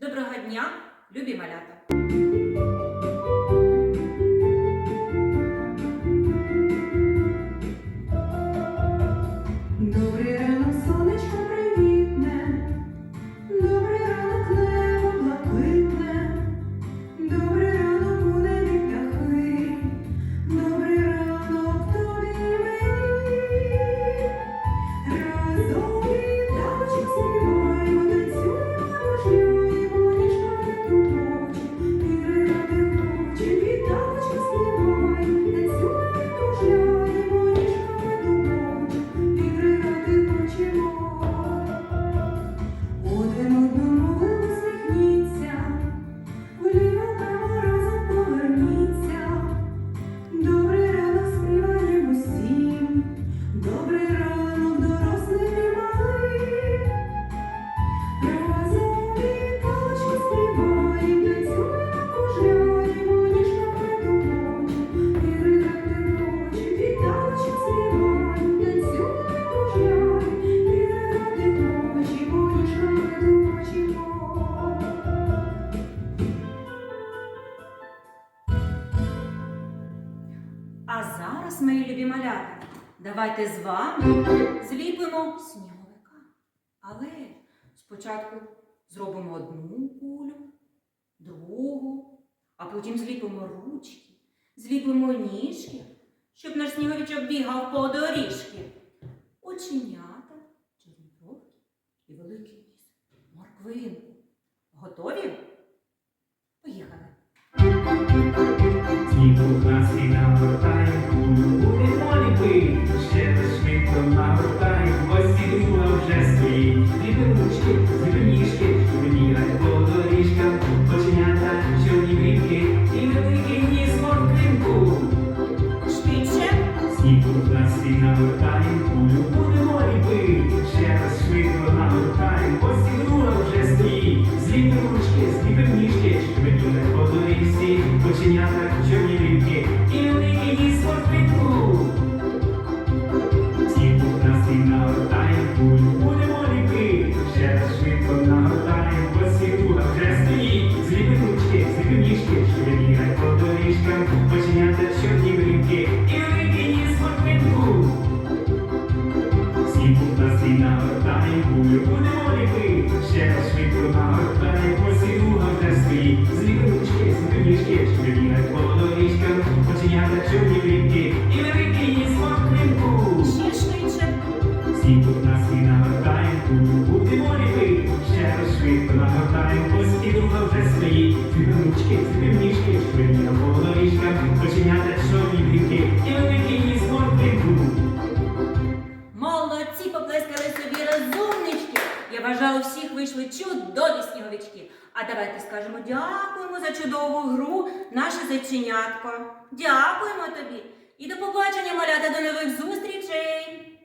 Доброго дня, любі малята! А зараз, мої любі малята, давайте з вами зліпимо сніговика. Але спочатку зробимо одну кулю, другу, а потім зліпимо ручки, зліпимо ніжки, щоб наш сніговичок бігав по доріжки. Оченята, бровки і великий ніс, морквинку. Готові? Снігу класі нагортаємо, будемо ліпити, ще раз швидко навертаємо, і друга вже стоїть. Зліпи ручки, зліпимо ніжки, вибігай ходили всі, оченята, чорні брівки нагортаємо кулю, ліпити, ще раз швидко сігула вже стоїть. Зліпи ручки, зліпи ніжки, вибігай по доріжкам, починята чорні брівки і великий ніс морквинку. Ще швидше! Всі тут нас і будемо ліпити. Ще раз швидко нагортаємо, ось і друга вже стоїть. Ручки, зліпи ніжки, швидкі на полоріжках, починята чорні брівки бажаю, у всіх вийшли чудові сніговички. А давайте скажемо дякуємо за чудову гру, наше зайченятко. Дякуємо тобі. І до побачення, малята, до нових зустрічей!